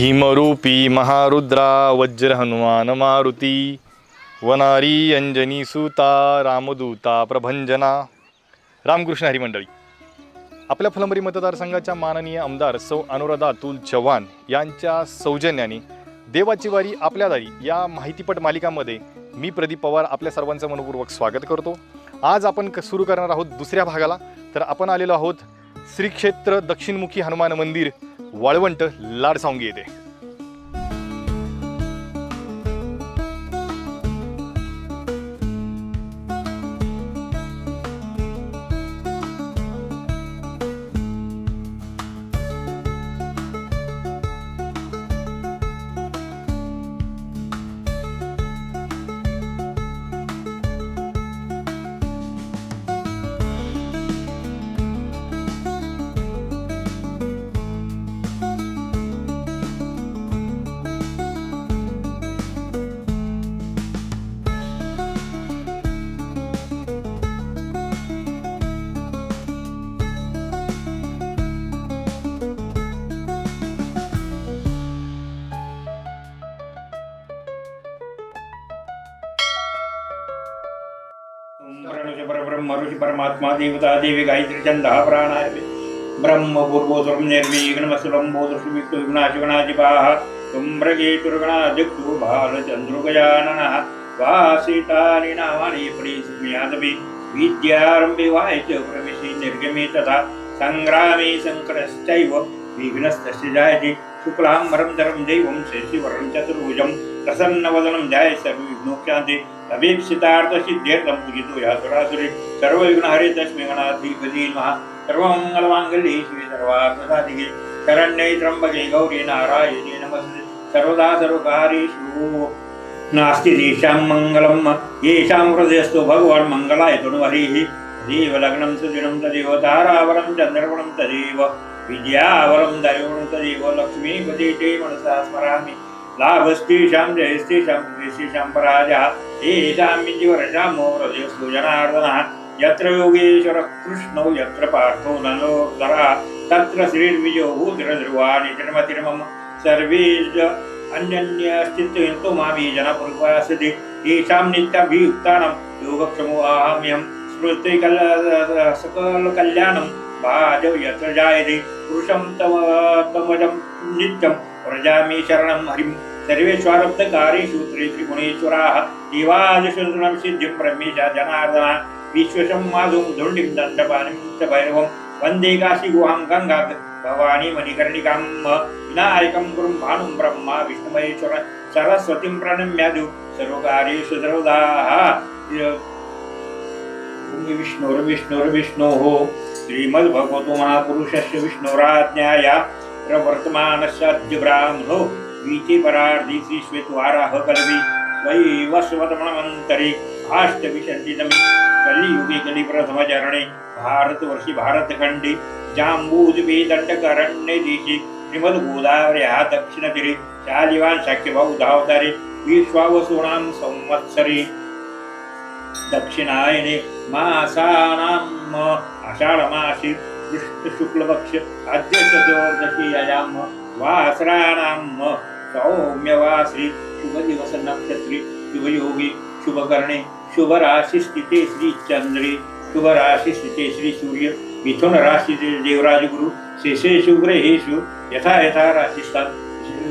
भीमरूपी महारुद्रा वज्रहनुमान मारुती वनारी अंजनी सुता रामदूता प्रभंजना। रामकृष्ण हरिमंडळी आपल्या फुलंबरी मतदारसंघाच्या माननीय आमदार सौ अनुराधा अतुल चव्हाण यांच्या सौजन्याने देवाची वारी आपल्या दारी या माहितीपट मालिकामध्ये मी प्रदीप पवार आपल्या सर्वांचं मनपूर्वक स्वागत करतो. आज आपण क सुरू करणार आहोत दुसऱ्या भागाला. तर आपण आलेलो आहोत श्री क्षेत्र दक्षिणमुखी हनुमान मंदिर. वाळवंट लाडसांगी येथे परमात्मा देवता देवी गायत्री चंदा प्राणाय ब्रह्म पूर्वोत्तरम निर्विघ्नमसुरं बोधुषु विघ्नाशिवनाजिपाः तुम्रगे तुर्गणादिक्तु भालचन्द्रुगजाननः वासितानि नामानि प्रीसुज्ञातपि विद्यारम्भे वायच प्रविशि निर्गमे तथा सङ्ग्रामे शङ्करश्चैव विघ्नस्तस्य जायते। शुक्लाम्बरं धरं दैवं शशिवरं चतुर्भुजं प्रसन्नवदनं ध्याय सर्वविघ्नोक्षान्ते अभीप्सितार्थसिद्ध्यर्थं पूजितो या सुरासुरे सर्वविघ्नहरे तस्मै गणाधिपती नमः सर्वमङ्गलमाङ्गल्ये शिवे सर्वार्थसाधिके शरण्ये त्र्यम्बके गौरी नारायणे नमस्ते। सर्वदा सर्वकारेषु। नास्ति तेषां मङ्गलं येषां हृदयस्तु भगवान् मङ्गलाय तनुहरिः तदेव लग्नं सुदिनं तदेव तारावरं चन्द्रवणं तदेव विद्यावरं दैवं तदेव लक्ष्मीपदे ते मनसा स्मरामि। लाभस्तेषां जयस्तेषां कृतेषां पराजः ఈశామ్యజ్వరజామో హృదయస్తు జనార్దన ఎత్ర యోగేశ్వర కృష్ణౌ ఎత్ర పార్థో నలోత్తర తత్ర శ్రీర్విజో భూతిరధ్రువాణి తిరుమతిరుమం సర్వేష్ అన్యన్యస్థితితో మామీ జనపురుపాసతి ఈశాం నిత్యభియుక్తానం యోగక్షమో ఆహమ్యం స్మృతి కల సకల కళ్యాణం భాజ ఎత్ర జాయతి పురుషం తమ తమజం నిత్యం వ్రజామి శరణం హరిం हरिं सूत्रे त्रिगुणेश्वराः देवादिशुनं जनार्दन ब्रह्मेशा जनार्दना विश्वशं माधुं धुण्डिं दण्डपानिं च भैरवं वन्दे काशीगुहां गङ्गात् भवानी मणिकर्णिकां विनायकं गुरुं भानुं ब्रह्मा विष्णुमहेश्वर सरस्वतीं प्रणम्यादु सर्वकार्येषु सर्वदाः। विष्णुर्विष्णुर्विष्णोः श्रीमद्भगवतो महापुरुषस्य विष्णोराज्ञाया प्रवर्तमानस्य अद्य ब्राह्मणो। वीतिपरार्धि श्रीश्वेतवाराह कलवि वैवस्वतमणमन्तरे भाष्टविशन्दितमि कलियुगे कलिप्रथमचरणे भारतवर्षि भारतखण्डे जाम्बूद्वे दण्डकारण्ये देशे श्रीमद्गोदावर्याः दक्षिणतीरे शालिवान् शाक्यबौधावतारे विश्वावसूनां संवत्सरे। दक्षिणायने मासानाम् आषाढमासि कृष्णशुक्लपक्ष अद्य चतुर्दशीयां वासराणां सौम्यवासि। शुभदिवस नक्षत्रे शुभयोगे शुभकर्णे राशी स्थिते श्री सूर्य मिथुन राशी देवराज गुरु शेषेषु ग्रहेषु यथा यथा राशिस्तात्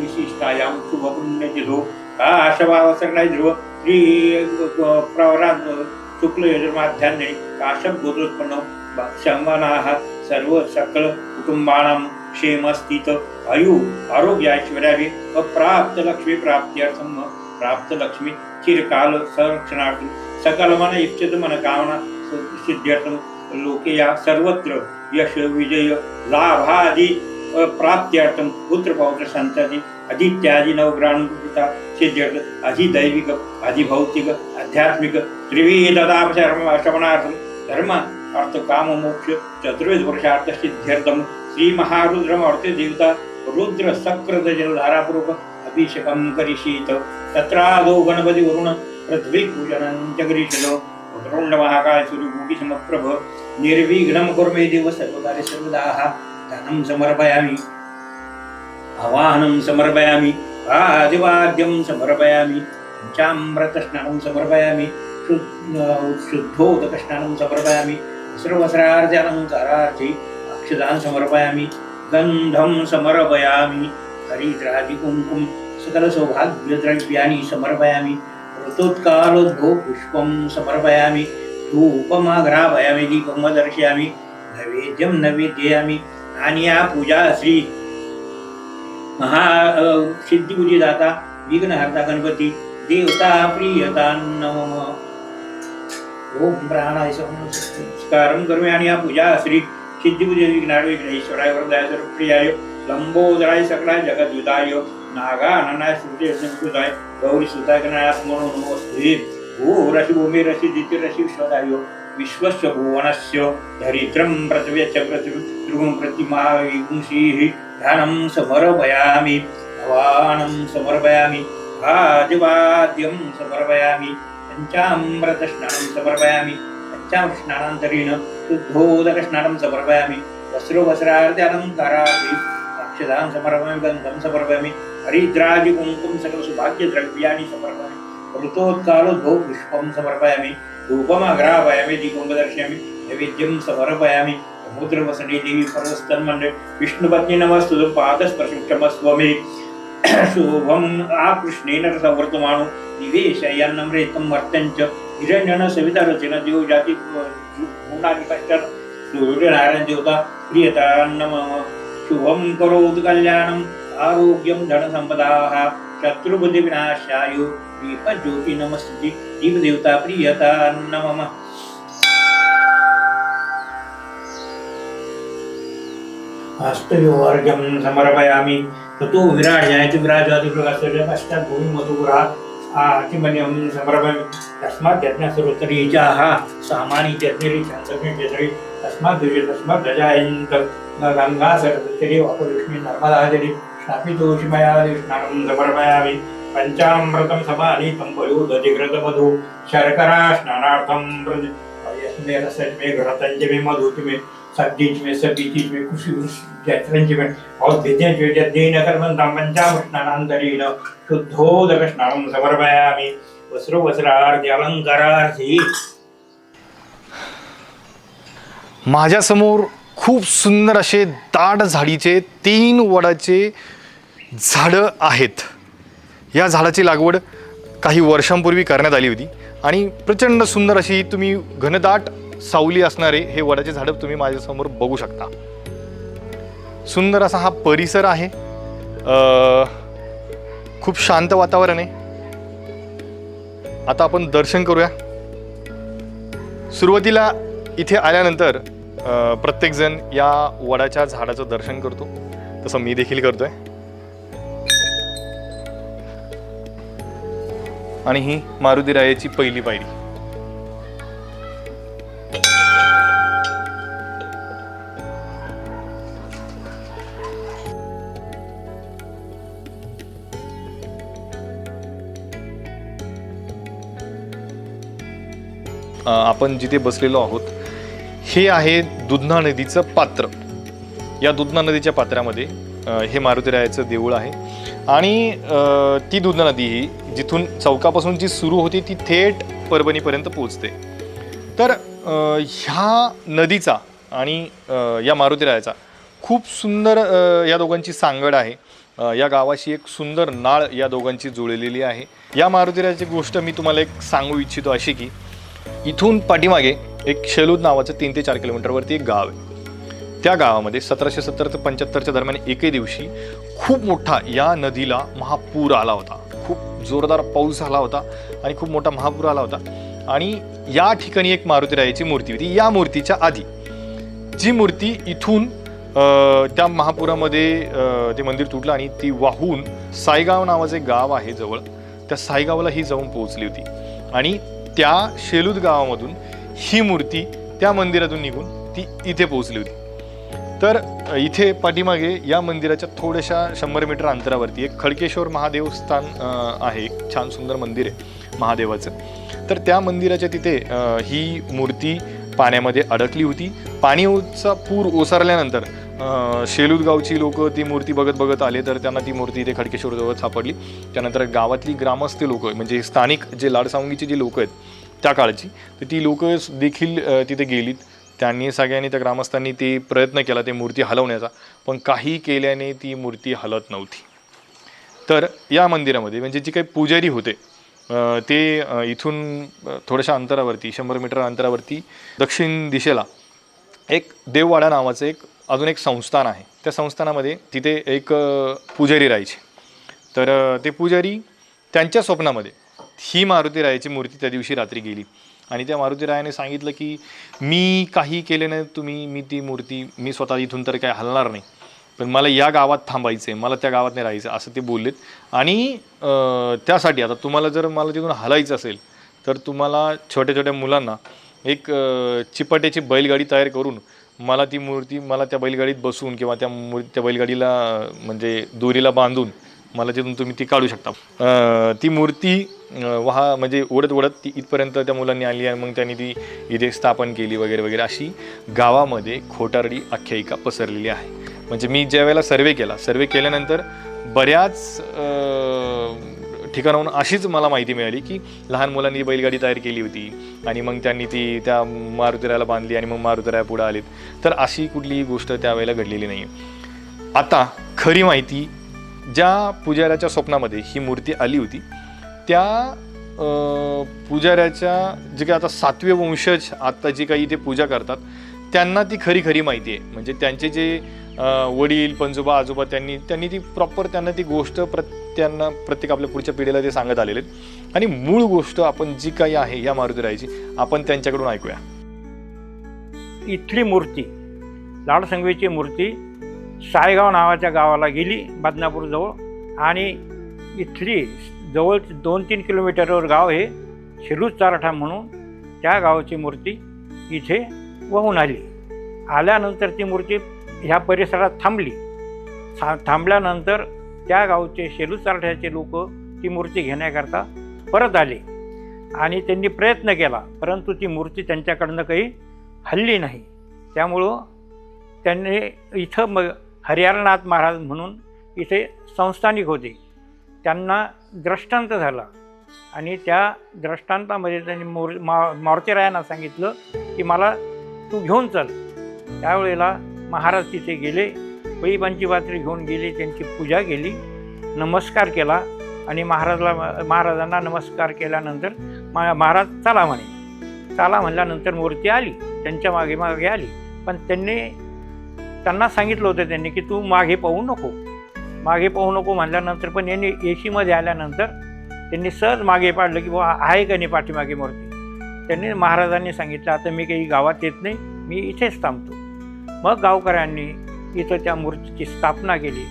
विशिष्टायां शुभपुण्यतिथो काशवावसरणाय ध्रुव श्री प्रवरात शुक्ल यजुर्माध्यान्ने काशं गोत्रोत्पन्न शमनाः सर्व सकल कुटुंबानां क्षेमस्थित आयु आरोग्य आरोग्याश्वर्याभि अप्राप्त लक्ष्मी प्राप्त्यर्थम प्राप्त लक्ष्मी चिरकाल संरक्षणार्थी सकल मन इच्छित मन कामना सिद्ध्यर्थम लोके या सर्वत्र यश विजय लाभादि पुत्र पौत्र संतति आदित्यादि नवग्रहानुता सिद्ध्यर्थ अधिदैविक अधिभौतिक आध्यात्मिक त्रिविधतापशर्म श्रवणार्थं धर्म अर्थ काम मोक्ष चतुर्विध पुरुषार्थ सिद्ध्यर्थम श्री महारुद्रम अर्थ देवता रुद्र सक्रद जलधारापूर्वक अभिषेकं करिष्येत तत्रादौ गणपती वरुण पृथ्वी पूजनं च करिष्यतो रुद्रोण्ड महाकाय सूर्यकोटि समप्रभ निर्विघ्नं कुर्मे देव सर्वकार्य सर्वदाः धनं समर्पयामि आवाहनं समर्पयामि आदिवाद्यं समर्पयामि पञ्चामृतस्नानं समर्पयामि शुद्ध शुद्धोदकस्नानं समर्पयामि सर्वस्रार्जनङ्कारार्थी अक्षदान् समर्पयामि गन्धं समर्पयामि हरिद्रादिकुङ्कुं सकलसौभाग्यद्रव्याणि समर्पयामि ऋतुत्कालोद्भो पुष्पं समर्पयामि धूपमाघ्रापयामि दीपं दर्शयामि नैवेद्यं नैवेद्ययामि आणि या पूजा श्री महा सिद्धिपूजिदाता विघ्नहर्ता गणपती देवता प्रियता नम। ओम प्राणाय संस्कारं करोमि आणि या पूजा श्री सिद्धिबुद्धी विघ्नाड विघ्नेश्वराय वरदाय सर्वप्रियाय लंबोदराय सकलाय जगद्युताय नागाननाय सूर्यज्ञाय गौरी सुताय गणाय म्हणून नमोस्ते ओ रसि भूमी रसि दिति रसि विश्वदाय विश्वस्य भुवनस्य धरित्रं पृथिव्यश्च पृथिवीं प्रतिमांशीः ध्यानं समर्पयामि भवानं समर्पयामि आदिवाद्यं समर्पयामि पञ्चामृतस्नानं समर्पयामि पञ्चामृतस्नानान्तरेण शुद्धोदकस्नानं समर्पयामि। वस्त्रवस्त्राद्यलङ्कारादि अक्षदां समर्पयामि गन्धं समर्पयामि। हरिद्रादिकुङ्कुं सकलसौभाग्यद्रव्याणि समर्पयामि। ऋतोत्कालोद्भव पुष्पं समर्पयामि। धूपमग्रापयामि दीपं दर्शयामि। नैवेद्यं समर्पयामि। समुद्रवसने देवी परस्तन्मण्डे विष्णुपत्नी नमस्तु पादस्पर्शं क्षमस्व मे शुभम् आकृष्णेन संवर्तमानो निवेशयन्नं रेतं वर्तञ्च हिरण्यनं सविता रचना देव जाती गुणानि कश्चन सूर्यनारायण देवता प्रियता नमः शुभं करोतु कल्याणम् आरोग्यं धनसम्पदाः शत्रुबुद्धिविनाशाय दीपज्योति नमस्ते दीपदेवता प्रियता नमः हस्तयोर्घ्यं समर्पयामि। ततो विराजायति प्रकाशस्य पश्चात् भूमिमधुपुरा आतिमन्यं समर्पयामि तस्मात् यज्ञसरोत्तरीचाः सामानि यज्ञरी छन्दसि तस्मात् द्विजे तस्मात् गजायन्त गङ्गा सरस्वती वापलक्ष्मी नर्मदाजलि स्थापितोषि मया स्नानं समर्पयामि पञ्चामृतं समानीतं पयोदधिकृतमधु शर्करा स्नानार्थं प्रति यस्मे रसज्मे घृतञ्च मे मधुति में सब्जीच चीज में कुछ जैतरंज में और विद्या जो जद्देन कर्मन्तं पञ्चामृष्णानान्तरेण शुद्धोदक स्नानं समर्पयामि। वस्रो वस्त्रार्थ अलङ्कारार्थी माझ्यासमोर खूप सुंदर असे दाट झाडीचे तीन वडाचे झाडं आहेत. या झाडाची लागवड काही वर्षांपूर्वी करण्यात आली होती. आणि प्रचंड सुंदर अशी तुम्ही घनदाट सावली असणारे हे वडाचे झाडं तुम्ही माझ्यासमोर बघू शकता. सुंदर असा हा परिसर आहे. खूप शांत वातावरण आहे. आता आपण दर्शन करूया. सुरुवातीला इथे आल्यानंतर प्रत्येकजण या वडाच्या झाडाचं दर्शन करतो. तसं मी देखील करतोय. आणि ही मारुती रायाची पहिली पायरी. आपण जिथे बसलेलो आहोत हे आहे दुधना नदीचं पात्र. या दुधना नदीच्या पात्रामध्ये हे मारुतीरायाचं देऊळ आहे. आणि ती दुधना नदी ही जिथून चौकापासून जी सुरू होती ती थेट परभणीपर्यंत पोहोचते. तर ह्या नदीचा आणि या मारुतीरायाचा खूप सुंदर या दोघांची सांगड आहे. या गावाशी एक सुंदर नाळ या दोघांची जुळलेली आहे. या मारुतीरायाची गोष्ट मी तुम्हाला एक सांगू इच्छितो अशी की इथून पाठीमागे एक शेलूद नावाचं तीन ते चार किलोमीटरवरती एक गाव आहे. त्या गावामध्ये सतराशे सत्तर ते पंच्याहत्तरच्या दरम्यान एके दिवशी खूप मोठा या नदीला महापूर आला होता. खूप जोरदार पाऊस झाला होता आणि खूप मोठा महापूर आला होता. आणि या ठिकाणी एक मारुतीरायाची मूर्ती होती. या मूर्तीच्या आधी जी मूर्ती इथून त्या महापुरामध्ये ते मंदिर तुटलं आणि ती वाहून सायगाव नावाचं एक गाव आहे जवळ त्या सायगावला ही जाऊन पोहोचली होती. आणि त्या शेलूद गावामधून ही मूर्ती त्या मंदिरातून निघून ती इथे पोहोचली होती. तर इथे पाठीमागे या मंदिराच्या थोड्याशा शंभर मीटर अंतरावरती एक खडकेश्वर महादेव स्थान आहे. एक छान सुंदर मंदिर आहे महादेवाचं. तर त्या मंदिराच्या तिथे ही मूर्ती पाण्यामध्ये अडकली होती. पाणीचा पूर ओसरल्यानंतर शेलूद गावची लोक ती मूर्ती बघत बघत आले तर त्यांना ती मूर्ती इथे खडकेश्वरजवळ सापडली. त्यानंतर गावातली ग्रामस्थ लोक म्हणजे स्थानिक जे लाडसावंगीचे जे लोक आहेत त्या काळची तर ती लोक देखील तिथे गेलीत. त्यांनी सगळ्यांनी त्या ग्रामस्थांनी ते प्रयत्न केला ते मूर्ती हलवण्याचा पण काही केल्याने ती मूर्ती हलत नव्हती. तर या मंदिरामध्ये म्हणजे जे काही पुजारी होते ते इथून थोड्याशा अंतरावरती शंभर मीटर अंतरावरती दक्षिण दिशेला एक देववाडा नावाचं एक अजून एक संस्थान आहे. त्या संस्थानामध्ये तिथे एक पुजारी राहायचे. तर ते पुजारी त्यांच्या स्वप्नामध्ये ही मारुती रायाची मूर्ती त्या दिवशी रात्री गेली. आणि त्या मारुती रायाने सांगितलं की मी काही केले नाही तुम्ही मी ती मूर्ती मी स्वतः इथून तर काय हलणार नाही. पण मला या गावात थांबायचं आहे मला त्या गावात नाही राहायचं असं ते बोललेत. आणि त्यासाठी आता तुम्हाला जर मला तिथून हलायचं असेल तर तुम्हाला छोट्या छोट्या मुलांना एक चिपट्याची चिपाट्याची बैलगाडी तयार करून मला ती मूर्ती मला त्या बैलगाडीत बसून किंवा त्या मूर्ती त्या बैलगाडीला म्हणजे दोरीला बांधून मला तिथून तुम्ही ती काढू शकता. ती मूर्ती वहा म्हणजे ओढत ओढत ती इथपर्यंत त्या मुलांनी आली आणि मग त्यांनी ती इथे स्थापन केली वगैरे वगैरे अशी गावामध्ये खोटारडी आख्यायिका पसरलेली आहे. म्हणजे मी ज्या वेळेला सर्वे केला सर्वे केल्यानंतर बऱ्याच ठिकाणाहून अशीच मला माहिती मिळाली की लहान मुलांनी बैलगाडी तयार केली होती आणि मग त्यांनी ती त्या मारुतीराला बांधली आणि मग मारुतीराया पुढे आलीत. तर अशी कुठलीही गोष्ट त्यावेळेला घडलेली नाही आता खरी माहिती ज्या पुजाऱ्याच्या स्वप्नामध्ये ही मूर्ती आली होती त्या पुजाऱ्याच्या जे काही आता सातवे वंशज आता जी काही इथे पूजा करतात त्यांना ती खरी खरी माहिती आहे. म्हणजे त्यांचे जे वडील पंजोबा आजोबा त्यांनी त्यांनी ती प्रॉपर त्यांना ती गोष्ट प्र त्यांना प्रत्येक आपल्या पुढच्या पिढीला ते सांगत आलेले आहेत. आणि मूळ गोष्ट आपण जी काही आहे या मारुतीरायाची आपण त्यांच्याकडून ऐकूया. इथली मूर्ती लाडसंगवीची मूर्ती सायगाव नावाच्या गावाला गेली बदनापूरजवळ आणि इथली जवळ दोन तीन किलोमीटरवर गाव हे शिरूज चारठा म्हणून. त्या गावाची मूर्ती इथे वाहून आली. आल्यानंतर ती मूर्ती ह्या परिसरात थांबली. था थांबल्यानंतर त्या गावचे शेलू चारठ्याचे लोक ती मूर्ती घेण्याकरता परत आले. आणि त्यांनी प्रयत्न केला परंतु ती मूर्ती त्यांच्याकडनं काही हल्ली नाही. त्यामुळं त्यांनी इथं मग हरिहरनाथ महाराज म्हणून इथे संस्थानिक होते. त्यांना द्रष्टांत झाला. आणि त्या द्रष्टांतामध्ये त्यांनी मोर मा मारुतीरायांना सांगितलं की मला तू घेऊन चल. त्यावेळेला महाराज तिथे गेले बैबांची पात्री घेऊन गेले त्यांची पूजा केली नमस्कार केला आणि महाराजला महाराजांना नमस्कार केल्यानंतर मा महाराज चला म्हणे. चला म्हणल्यानंतर मूर्ती आली त्यांच्या मागे मागे आली. पण त्यांनी त्यांना सांगितलं होतं त्यांनी की तू मागे पाहू नको. मागे पाहू नको म्हणल्यानंतर पण यांनी एशीमध्ये आल्यानंतर त्यांनी सहज मागे पाडलं की बाबा आहे का नाही पाठीमागे मूर्ती? त्यांनी महाराजांनी सांगितलं आता मी काही गावात येत नाही मी इथेच थांबतो. मग गावकऱ्यांनी इथं त्या मूर्तीची स्थापना केली.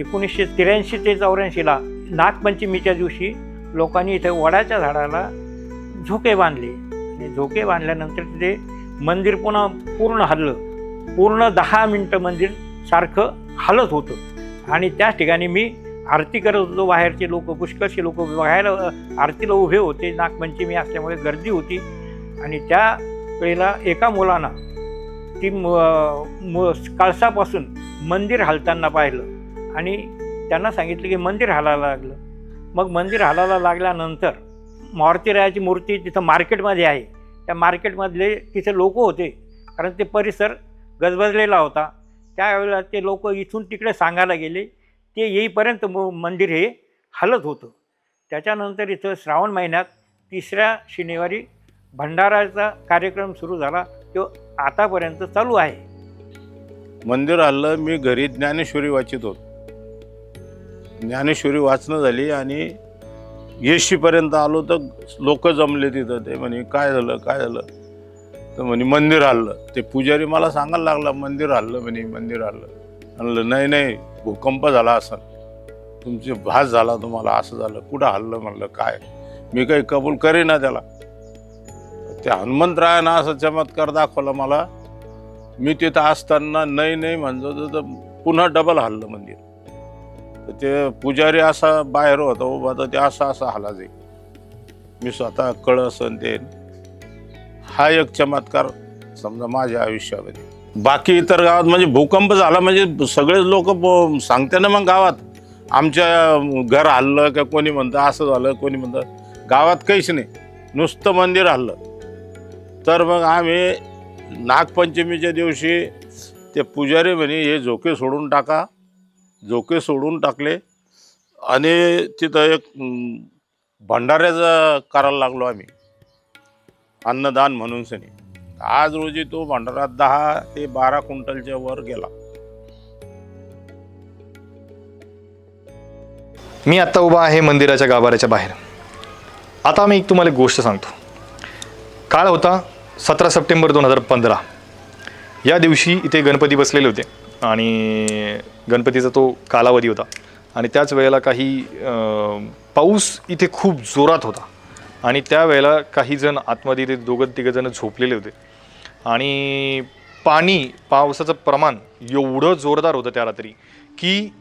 एकोणीसशे त्र्याऐंशी ते चौऱ्याऐंशीला नागपंचमीच्या दिवशी लोकांनी इथे वडाच्या झाडाला झोके बांधले. आणि झोके बांधल्यानंतर तिथे मंदिर पुन्हा पूर्ण हललं. पूर्ण दहा मिनटं मंदिर सारखं हलत होतं. आणि त्याच ठिकाणी मी आरती करत होतो बाहेरचे लोक पुष्कळशी लोक बाहेर आरतीला उभे होते. नागपंचमी असल्यामुळे गर्दी होती. आणि त्या वेळेला एका मुलानं ती म- मु- मंदिर हलताना पाहिलं. आणि त्यांना सांगितलं की मंदिर हालायला लागलं. मग मंदिर हालायला लागल्यानंतर मारुतीरायाची मूर्ती तिथं मार्केटमध्ये आहे. त्या मार्केटमधले तिथे लोक होते. कारण ते परिसर गजबजलेला होता. त्यावेळेला ते लोक इथून तिकडे सांगायला गेले ते येईपर्यंत म मंदिर हे हलत होतं. त्याच्यानंतर इथं श्रावण महिन्यात तिसऱ्या शनिवारी भंडाराचा कार्यक्रम सुरू झाला. तो आतापर्यंत चालू आहे. मंदिर हल्लं मी घरी ज्ञानेश्वरी वाचित होतो. ज्ञानेश्वरी वाचणं झाली आणि येशीपर्यंत आलो तर लोक जमले तिथं. ते म्हणे काय झालं काय झालं? तर म्हणे मंदिर हल्लं. ते पुजारी मला सांगायला लागला मंदिर हल्लं म्हणे मंदिर हल्लं. म्हणलं नाही नाही भूकंप झाला असं तुमचे भास झाला तुम्हाला असं झालं. कुठं हल्लं? म्हणलं काय? मी काही कबूल करेना त्याला. त्या हनुमंतरायानं असं चमत्कार दाखवला मला. मी तिथं असताना नाही नाही म्हणतो तर पुन्हा डबल हल्लं मंदिर तर ते पुजारी असा बाहेर होता उभा तर ते असं असं हला जाईल मी स्वतः कळसन ते. हा एक चमत्कार समजा माझ्या आयुष्यामध्ये. बाकी इतर गावात म्हणजे भूकंप झाला म्हणजे सगळेच लोक सांगते ना मग गावात. आमच्या घर हल्लं का कोणी म्हणतं असं झालं कोणी म्हणतं. गावात काहीच नाही. नुसतं मंदिर हल्लं. तर मग आम्ही नागपंचमीच्या दिवशी ते पुजारी म्हणे हे झोके सोडून टाका. झोके सोडून टाकले. आणि तिथं एक भंडाऱ्याचं करायला लागलो आम्ही. अन्नदान म्हणून सनी. आज रोजी तो भंडारात दहा ते बारा क्विंटलच्या वर गेला. मी आत्ता उभा आहे मंदिराच्या गाभाऱ्याच्या बाहेर. आता मी एक तुम्हाला एक गोष्ट सांगतो. काळ होता सतरा सप्टेंबर दोन हजार पंधरा. या दिवशी इथे गणपती बसलेले होते आणि गणपतीचा तो कालावधी होता. आणि त्याच वेळेला काही पाऊस इथे खूप जोरात होता. आणि त्यावेळेला काही जण आतमध्ये इथे दोघं तिघं जण झोपलेले होते. आणि पाणी पावसाचं प्रमाण एवढं जोरदार होतं त्या रात्री की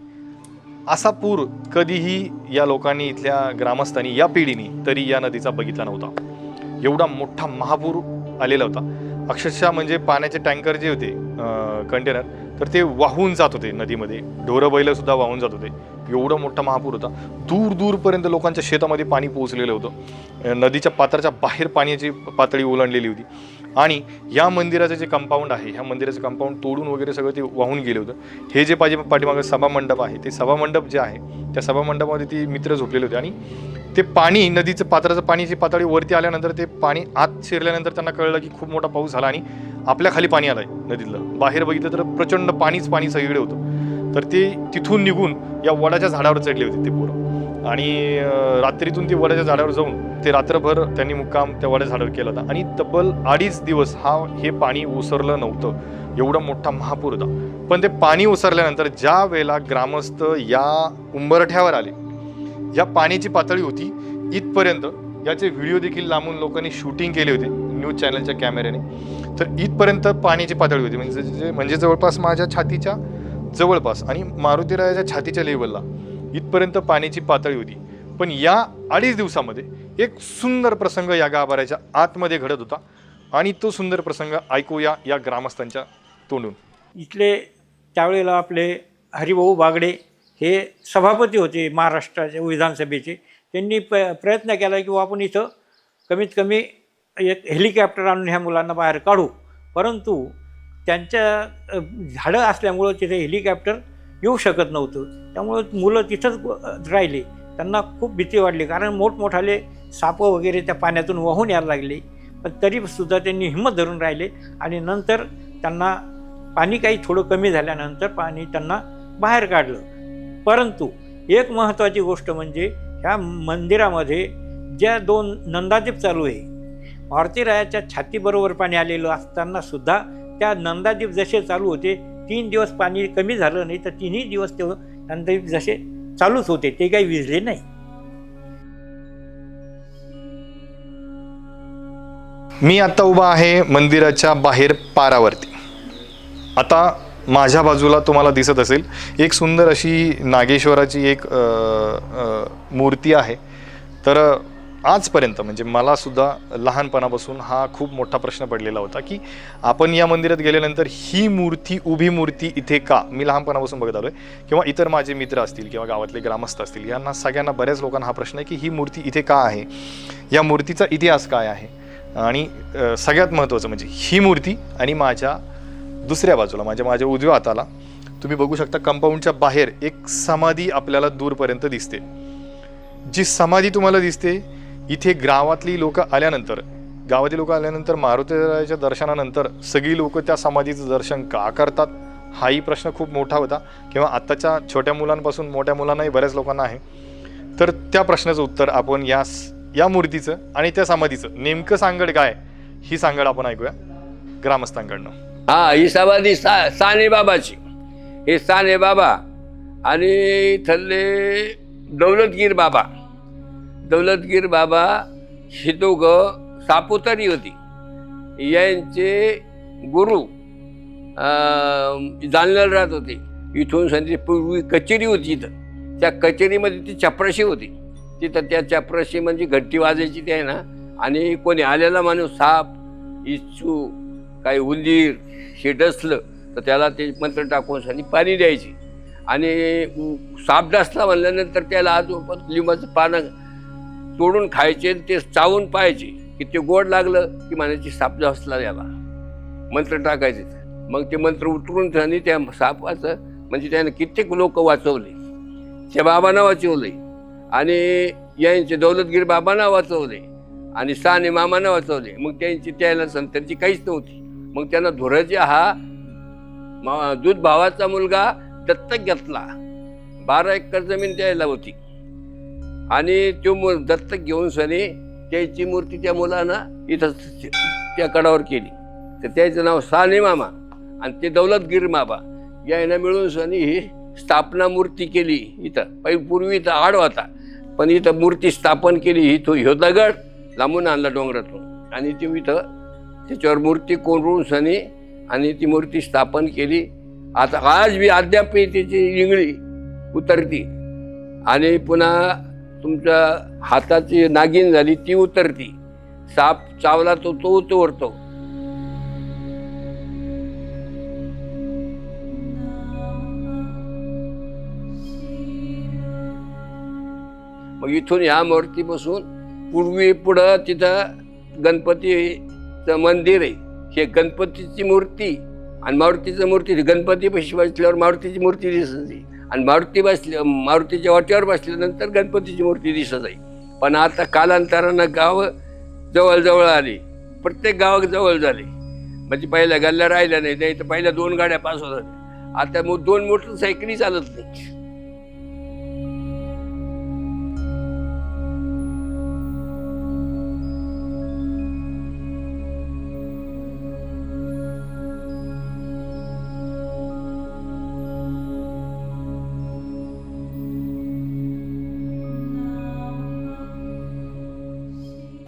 असा पूर कधीही या लोकांनी इथल्या ग्रामस्थांनी या पिढीने तरी या नदीचा बघितला नव्हता. एवढा मोठा महापूर आलेला होता. अक्षरशः म्हणजे पाण्याचे टँकर जे होते कंटेनर तर ते वाहून जात होते नदीमध्ये. ढोरं बैलं सुद्धा वाहून जात होते. एवढा मोठा महापूर होता. दूर दूरपर्यंत लोकांच्या शेतामध्ये पाणी पोहोचलेलं होतं. नदीच्या पात्राच्या बाहेर पाण्याची पातळी ओलांडलेली होती. आणि या मंदिराचं जे कंपाऊंड आहे ह्या मंदिराचं कंपाऊंड तोडून वगैरे सगळं ते वाहून गेलं होतं. हे जे पाहिजे पाठीमागं सभामंडप आहे ते सभामंडप जे आहे त्या सभामंडपामध्ये ती मित्र झोपलेले होते. आणि ते पाणी नदीचं पात्राचं पाणीची पातळी वरती आल्यानंतर ते पाणी आत शिरल्यानंतर त्यांना कळलं की खूप मोठा पाऊस झाला आणि आपल्या खाली पाणी आलंय नदीतलं. बाहेर बघितलं तर प्रचंड पाणीच पाणी सगळीकडे होतं. तर ते तिथून निघून या वडाच्या झाडावर चढले होते ते पोरं. आणि रात्रीतून ते वडाच्या झाडावर जाऊन ते रात्रभर त्यांनी मुक्काम त्या वड्या झाडावर केला होता. आणि तब्बल अडीच दिवस हा हे पाणी ओसरलं नव्हतं. एवढा मोठा महापूर होता. पण ते पाणी ओसरल्यानंतर ज्या वेळेला ग्रामस्थ या उंबरठ्यावर आले या पाण्याची पातळी होती इथपर्यंत. याचे व्हिडिओ देखील लांबून लोकांनी शूटिंग केले होते न्यूज चॅनलच्या कॅमेऱ्याने. तर इथपर्यंत पाण्याची पातळी होती. म्हणजे म्हणजे जवळपास माझ्या छातीच्या जवळपास आणि मारुतीरायाच्या छातीच्या लेवलला इथपर्यंत पाण्याची पातळी होती. पण या अडीच दिवसामध्ये एक सुंदर प्रसंग या गाभाऱ्याच्या आतमध्ये घडत होता आणि तो सुंदर प्रसंग ऐकूया या ग्रामस्थांच्या तोंडून. इथले त्यावेळेला आपले हरिभाऊ बागडे हे सभापती होते महाराष्ट्राच्या विधानसभेचे. त्यांनी प प्रयत्न केला की आपण इथं कमीत कमी एक हेलिकॉप्टर आणून ह्या मुलांना बाहेर काढू. परंतु त्यांच्या झाडं असल्यामुळं तिथे हेलिकॉप्टर येऊ शकत नव्हतं. त्यामुळं मुलं तिथंच राहिली राहिले. त्यांना खूप भीती वाटली. कारण मोठमोठाले सापं वगैरे त्या पाण्यातून वाहून यायला लागले. पण तरीसुद्धा त्यांनी हिंमत धरून राहिले आणि नंतर त्यांना पाणी काही थोडं कमी झाल्यानंतर पाणी त्यांना बाहेर काढलं. परंतु एक महत्त्वाची गोष्ट म्हणजे ह्या मंदिरामध्ये ज्या दोन नंदादीप चालू आहे मारुतीरायाच्या छातीबरोबर पाणी आलेलं असताना सुद्धा त्या नंदादीप जसे चालू होते तीन दिवस पाणी कमी झालं नाही तर तिन्ही दिवस ते नंदादीप जसे चालूच होते ते काही विजले नाही. मी आता उभा आहे मंदिराच्या बाहेर पारावरती. आता माझ्या बाजूला तुम्हाला दिसत असेल एक सुंदर अशी नागेश्वराची एक मूर्ती आहे. तर आजपर्यंत म्हणजे मला सुद्धा लहानपणापासून हा खूप मोठा प्रश्न पडलेला होता की आपण या मंदिरात गेल्यानंतर ही मूर्ती उभी मूर्ती इथे का? मी लहानपणापासून बघत आलो आहे किंवा इतर माझे मित्र असतील किंवा गावातले ग्रामस्थ असतील यांना सगळ्यांना बऱ्याच लोकांना हा प्रश्न आहे की ही मूर्ती इथे का आहे? या मूर्तीचा इतिहास काय आहे? आणि सगळ्यात महत्त्वाचं म्हणजे ही मूर्ती आणि माझ्या दुसऱ्या बाजूला माझ्या माझ्या उजव्या हाताला. तुम्ही बघू शकता कंपाऊंडच्या बाहेर एक समाधी आपल्याला दूरपर्यंत दिसते. जी समाधी तुम्हाला दिसते इथे गावातली लोक आल्यानंतर गावातील लोक आल्यानंतर मारुतीरायाच्या दर्शनानंतर सगळी लोक त्या समाधीचं दर्शन का करतात? हाही प्रश्न खूप मोठा होता. किंवा आत्ताच्या छोट्या मुलांपासून मोठ्या मुलांनाही बऱ्याच लोकांना आहे. तर त्या प्रश्नाचं उत्तर आपण या या मूर्तीचं आणि त्या समाधीचं नेमकं सांगड काय? ही सांगड आपण ऐकूया. ग्रामस्थांकडनं. हा ही समाधी सा साने बाबाची. हे साने बाबा आणि थल्ले दौलतगीर बाबा. दौलतगीर बाबा हे दोघं सापुतारी होती. यांचे गुरु अं, जालन्याला राहत होते. इथून संधी पूर्वी कचेरी होती इथं. त्या कचेरीमध्ये ती चपराशी होती. तिथं त्या चपराशी म्हणजे घट्टी वाजायची ते आहे ना. आणि कोणी आलेला माणूस साप इच्छू काही उंदीर हे डसलं तर त्याला ते मंत्र टाकून आणि पाणी द्यायचे. आणि उ- साप डसला म्हणल्यानंतर त्याला आजोबा लिंबाचं पानं तोडून खायचे आणि ते चावून पाहायचे की ते गोड लागलं की म्हणायची साप डसला याला. मंत्र टाकायचे. मग ते मंत्र उतरून त्यांनी त्या सापाचं म्हणजे त्याने कित्येक लोक वाचवले. त्या बाबांना वाचवले. आणि यांचे दौलतगीर बाबांना वाचवले. आणि साने मामांना वाचवले. मग त्यांची त्याला संतांची काहीच नव्हती. मग त्यांना धुराजी हा मा- दूध भावाचा मुलगा दत्तक घेतला. बारा एकर जमीन द्यायला होती. आणि तो मु दत्तक घेऊन सनी त्याची मूर्ती त्या मुलानं इथं त्या कडावर केली. तर त्याचं नाव साने मामा आणि ते दौलतगीर मामा. यायनं मिळून सनी ही स्थापना मूर्ती केली इथं. पहिले पूर्वी इथं आड होता. पण इथं मूर्ती स्थापन केली. ही तो ह्यो दगड लांबून आणला डोंगरातून. आणि ते इथं त्याच्यावर मूर्ती कोरून सनी आणि ती मूर्ती स्थापन केली. आता आज बी अद्याप त्याची इंगळी उतरती. आणि पुन्हा तुमच्या हाताची नागिन झाली ती उतरती. साप चावला तो तो उतरतो. मग इथून ह्या मूर्तीपासून पूर्वी पुढं तिथं गणपती मंदिर आहे. हे गणपतीची मूर्ती आणि मारुतीचं मूर्ती गणपती पैसे बसल्यावर मारुतीची मूर्ती दिसत आहे आणि मारुती बसल्या मारुतीच्या वाटेवर बसल्यानंतर गणपतीची मूर्ती दिसत आहे पण आता कालांतरानं गावं जवळजवळ आली. प्रत्येक गावात जवळ झाले. म्हणजे पहिल्या गल्ल्या राहिल्या नाही नाही तर पहिल्या दोन गाड्या पास होतात आता मग दोन मोटरसायकली चालत नाही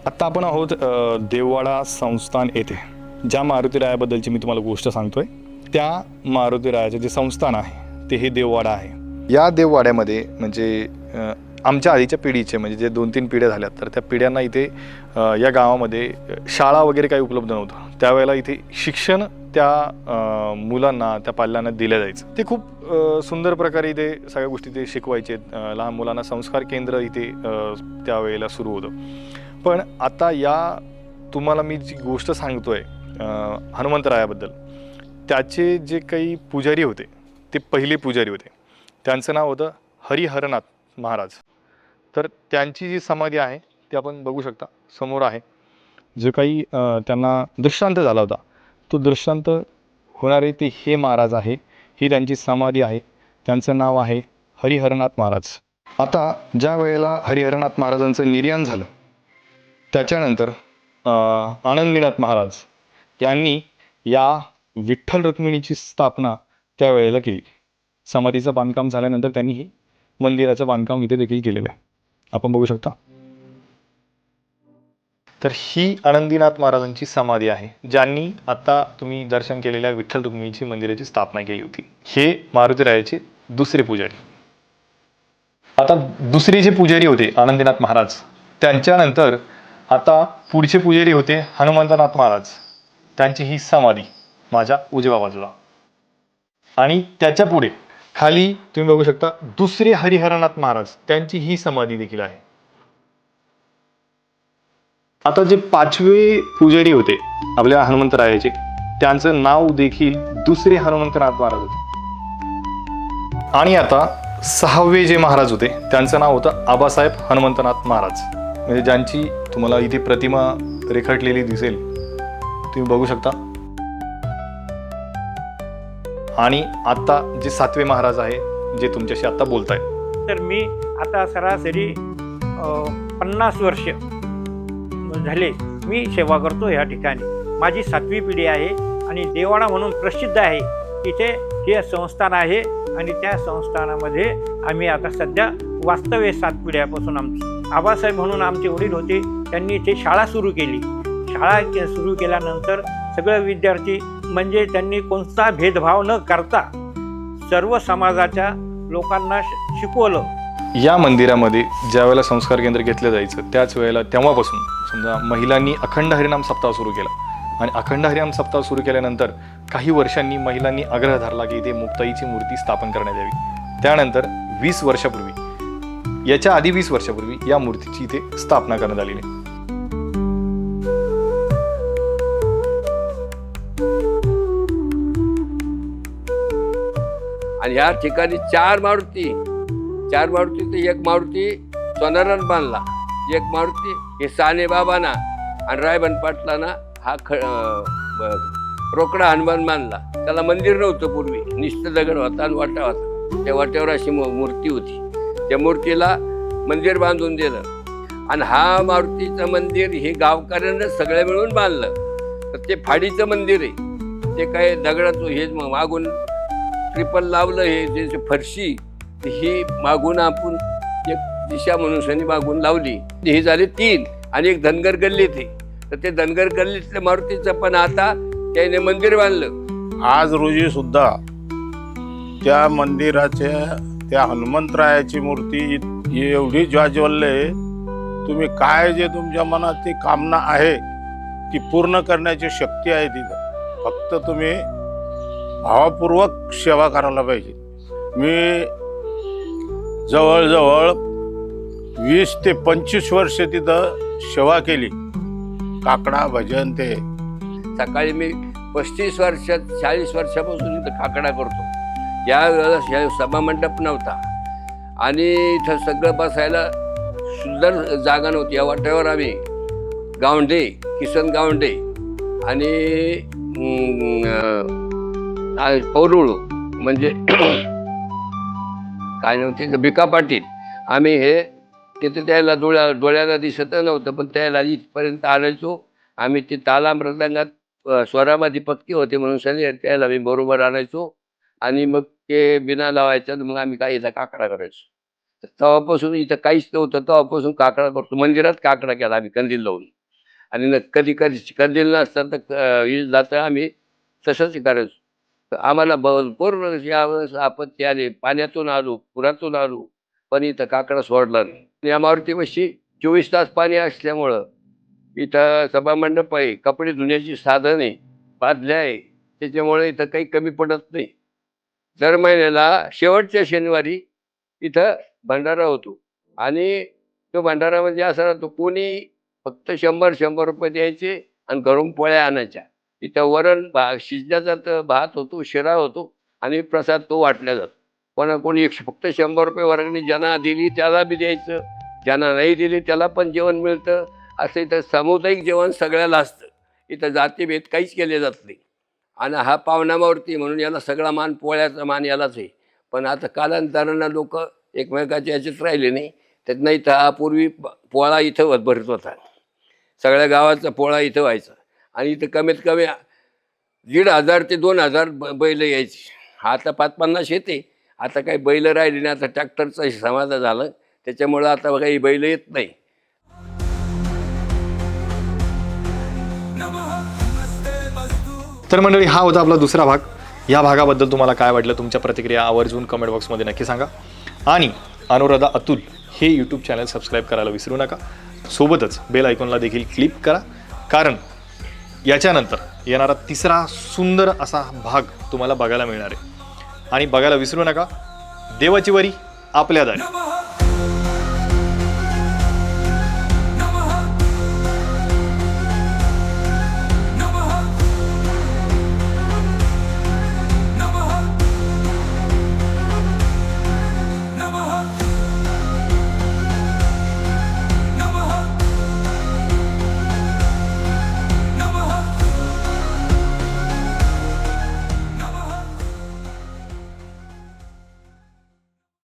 आत्ता आपण आहोत देववाडा संस्थान येथे. ज्या मारुती रायाबद्दलची मी तुम्हाला गोष्ट सांगतोय त्या मारुती रायाचे जे संस्थान आहे ते हे देववाडा आहे. या देववाड्यामध्ये म्हणजे आमच्या आधीच्या पिढीचे म्हणजे जे दोन तीन पिढ्या झाल्यात तर त्या पिढ्यांना इथे या गावामध्ये शाळा वगैरे काही उपलब्ध नव्हतं. त्यावेळेला इथे शिक्षण त्या मुलांना त्या पाल्यांना दिलं जायचं. ते खूप सुंदर प्रकारे इथे सगळ्या गोष्टी ते शिकवायचे. लहान मुलांना संस्कार केंद्र इथे त्यावेळेला सुरू होतं. पण आता या तुम्हाला मी जी गोष्ट सांगतोय आहे हनुमंतरायाबद्दल त्याचे जे काही पुजारी होते ते पहिले पुजारी होते. त्यांचं नाव होतं हरिहरनाथ महाराज. तर त्यांची जी समाधी आहे ती आपण बघू शकता. समोर आहे. जो काही त्यांना दृष्टांत झाला होता तो दृष्टांत होणारे ते हे महाराज आहे. ही त्यांची समाधी आहे. त्यांचं नाव आहे हरिहरनाथ महाराज. आता ज्या वेळेला हरिहरनाथ महाराजांचं निर्याण झालं त्याच्यानंतर अं, आनंदीनाथ महाराज यांनी या विठ्ठल रुक्मिणीची स्थापना त्यावेळेला केली. समाधीचं बांधकाम झाल्यानंतर त्यांनी ही मंदिराचं बांधकाम इथे देखील केलेलं आहे. आपण बघू शकता. तर ही आनंदीनाथ महाराजांची समाधी आहे ज्यांनी आता तुम्ही दर्शन केलेल्या विठ्ठल रुक्मिणीची मंदिराची स्थापना केली होती. हे मारुतीरायाचे दुसरे पुजारी. आता दुसरे जे पुजारी होते आनंदीनाथ महाराज त्यांच्यानंतर आता पुढचे पुजारी होते हनुमंतनाथ महाराज. त्यांची ही समाधी माझ्या उजव्या बाजूला. आणि त्याच्या पुढे खाली तुम्ही बघू शकता दुसरे हरिहरनाथ महाराज त्यांची ही समाधी देखील आहे. आता जे पाचवे पुजारी होते आपल्या हनुमंतरायाचे त्यांचं नाव देखील दुसरे हनुमंतनाथ महाराज होते. आणि आता सहावे जे महाराज होते त्यांचं नाव होतं आबासाहेब हनुमंतनाथ महाराज. म्हणजे ज्यांची तुम्हाला इथे प्रतिमा रेखाटलेली दिसेल. तुम्ही बघू शकता. आणि आता जे सातवे महाराज आहे जे तुमच्याशी आता बोलतायत. तर मी आता सरासरी पन्नास वर्ष झाले मी सेवा करतो ह्या ठिकाणी. माझी सातवी पिढी आहे आणि देवाणा म्हणून प्रसिद्ध आहे. इथे हे संस्थान आहे. आणि त्या संस्थानामध्ये आम्ही आता सध्या वास्तव्य सात पिढ्यापासून आम आबासाहेब म्हणून आमचे वडील होते त्यांनी इथे शाळा सुरू केली. शाळा के- सुरू केल्यानंतर सगळे विद्यार्थी म्हणजे त्यांनी कोणता भेदभाव न करता सर्व समाजाच्या लोकांना शिकवलं. या मंदिरामध्ये ज्या वेळेला संस्कार केंद्र घेतलं जायचं त्याच वेळेला तेव्हापासून समजा महिलांनी अखंड हरिनाम सप्ताह सुरू केला. आणि अखंड हरिनाम सप्ताह सुरू केल्यानंतर काही वर्षांनी महिलांनी आग्रह धरला की इथे मुक्ताईची मूर्ती स्थापन करण्यात यावी त्यानंतर वीस वर्षापूर्वी याच्या आधी वीस वर्षापूर्वी या मूर्तीची इथे स्थापना करण्यात आलेली आहे. आणि ह्या ठिकाणी चार मारुती चार मारुती तर एक मारुती सोनारान बांधला एक मारुती हे साने बाबांना आणि रायबन पाटलांना हा ख रोकडा हनुमान बांधला त्याला मंदिर नव्हतं पूर्वी. निष्ठ दगड होता आणि वाटा होता. त्या वाट्यावर अशी मूर्ती होती. त्या मूर्तीला मंदिर बांधून दिलं. आणि हा मारुतीचं मंदिर हे गावकऱ्यांना सगळं मिळून बांधलं. तर ते फाडीचं मंदिर आहे. ते काय दगडाचं हे मागून ट्रिपल लावलं हे जे फरशी ही मागून आपण एक दिशा मनुष्याने मागून लावली. ही झाली तीन. आणि एक धनगर गल्लीत आहे. तर ते धनगर गल्लीतल्या मारुतीचं पण आता त्याने मंदिर बांधलं. आज रोजी सुद्धा त्या मंदिराच्या त्या हनुमंतरायाची मूर्ती एवढी ज्वाज्वल्य आहे. तुम्ही काय जे तुमच्या मनात ती कामना आहे ती पूर्ण करण्याची शक्ती आहे तिथं. फक्त तुम्ही भावपूर्वक सेवा करायला पाहिजे. मी जवळजवळ वीस ते पंचवीस वर्ष तिथं सेवा केली. काकडा भजन ते. सकाळी मी पस्तीस वर्षात चाळीस वर्षापासून इथं काकडा करतो. या वेळेला सभामंडप नव्हता. आणि इथं सगळं बसायला सुंदर जागा नव्हती. या वाट्यावर आम्ही गावंडे किसन गावंडे आणि पौरुळू म्हणजे काय नव्हते भिका पाटील. आम्ही हे तिथे त्याला डोळ्या डोळ्याला दिसत नव्हतं पण त्याला इथपर्यंत आणायचो. आम्ही ते ताला मृदंगात स्वरामध्ये पक्की होते म्हणून सगळे त्याला मी बरोबर आणायचो आणि मग ते बिना लावायचं मग आम्ही काही इथं काकडा करायचो. तेव्हापासून इथं काहीच नव्हतं. तेव्हापासून काकडा करतो मंदिरात काकडा केला आम्ही कंदील लावून. आणि न कधी कधी कंदील नसताना तर वीज जातं आम्ही तसंच करायचो. आम्हाला आम्हाला भरपूर यावेळेस आपत्ती आली. पाण्यातून आलो पुरातून आलो पण इथं काकडा सोडला नाही. या मारुतीपाशी चोवीस तास पाणी असल्यामुळं इथं सभामंडप आहे कपडे धुण्याची साधने आहे बादल्या आहे त्याच्यामुळे इथं काही कमी पडत नाही. दर महिन्याला शेवटच्या शनिवारी इथं भंडारा होतो. आणि तो भंडारा म्हणजे असा राहतो कोणी फक्त शंभर शंभर रुपये द्यायचे आणि घरून पोळ्या आणायच्या. इथं वरण भा शिजण्याचा तर भात होतो शिरा होतो आणि प्रसाद तो वाटला जातो. कोणा कोणी एकशे फक्त शंभर रुपये वर्गणी ज्यांना दिली त्याला बी द्यायचं ज्यांना नाही दिली त्याला पण जेवण मिळतं. असं इथं सामुदायिक जेवण सगळ्याला असतं. इथं जातीभेद काहीच केले जात नाही. आणि हा पावनामावरती म्हणून याला सगळा मान पोळ्याचा मान यालाच आहे. पण आता कालांतरानं लोक एकमेकाच्या याच्यात राहिले नाही. त्यात नाही तर हा पूर्वी प- पोळा इथं भरत होता. सगळ्या गावाचा पोळा इथं व्हायचा. आणि इथं कमीत कमी दीड हजार ते दोन हजार ब बैल यायची. आता पाच पन्नास येते. आता काही बैल राहिली नाही. आता ट्रॅक्टरचा समाजा झालं. त्याच्यामुळं आता काही बैल येत नाही. तर मंडळी हा होता आपला दुसरा भाग. या भागाबद्दल तुम्हाला काय वाटलं? तुमच्या प्रतिक्रिया आवर्जून कमेंट बॉक्समध्ये नक्की सांगा. आणि अनुराधा अतुल हे यूट्यूब चॅनल सबस्क्राईब करायला विसरू नका. सोबतच बेल आयकॉनला देखील क्लिक करा. कारण याच्यानंतर येणारा तिसरा सुंदर असा भाग तुम्हाला बघायला मिळणार आहे. आणि बघायला विसरू नका. देवाची वरी आपल्या दारी.